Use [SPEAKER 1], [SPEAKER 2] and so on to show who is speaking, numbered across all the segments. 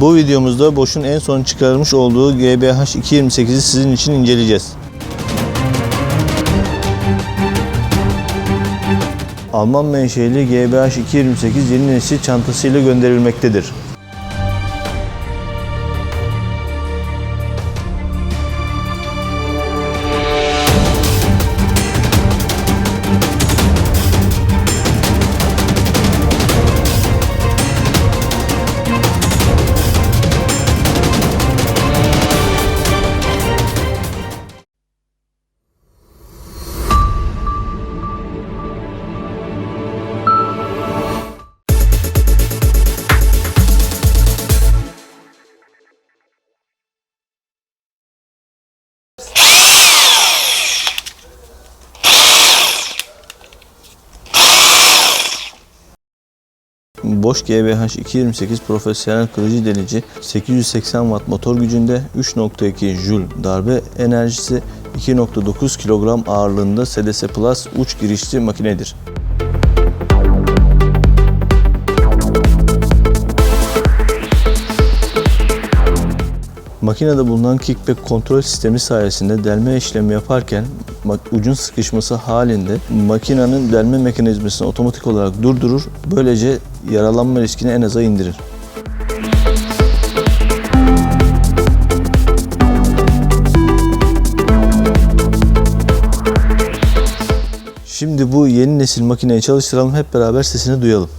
[SPEAKER 1] Bu videomuzda Bosch'un en son çıkarmış olduğu GBH 228'i sizin için inceleyeceğiz. Alman menşeli GBH 228 yeni nesil çantasıyla gönderilmektedir. Bosch GBH 228 profesyonel kılıcı delici 880 Watt motor gücünde 3.2 Joule darbe enerjisi 2.9 kilogram ağırlığında SDS Plus uç girişli makinedir. Makinede bulunan kickback kontrol sistemi sayesinde delme işlemi yaparken ucun sıkışması halinde makinenin delme mekanizmasını otomatik olarak durdurur. Böylece yaralanma riskini en aza indirir. Şimdi bu yeni nesil makineyi çalıştıralım hep beraber sesini duyalım.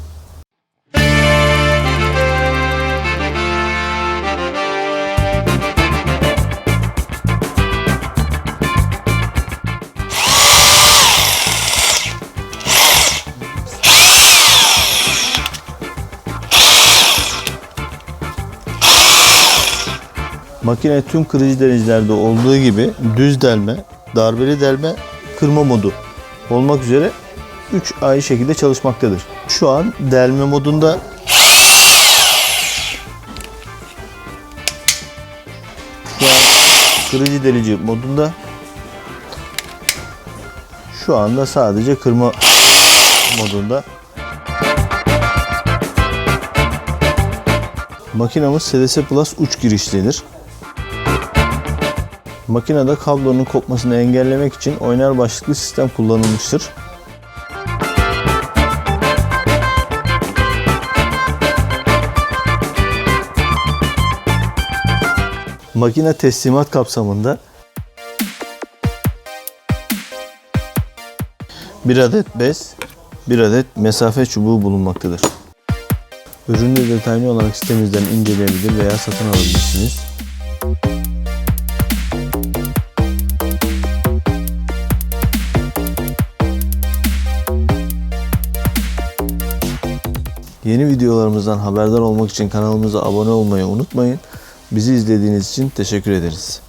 [SPEAKER 1] Makine tüm kırıcı derecelerde olduğu gibi düz delme, darbeli delme, kırma modu olmak üzere 3 ayrı şekilde çalışmaktadır. Şu an delme modunda şu an kırıcı delici modunda şu anda sadece kırma modunda Makinamız SDS Plus uç girişlidir. Makinede kablonun kopmasını engellemek için oynar başlıklı sistem kullanılmıştır. Makine teslimat kapsamında bir adet bez, bir adet mesafe çubuğu bulunmaktadır. Ürünü detaylı olarak sitemizden inceleyebilir veya satın alabilirsiniz. Yeni videolarımızdan haberdar olmak için kanalımıza abone olmayı unutmayın. Bizi izlediğiniz için teşekkür ederiz.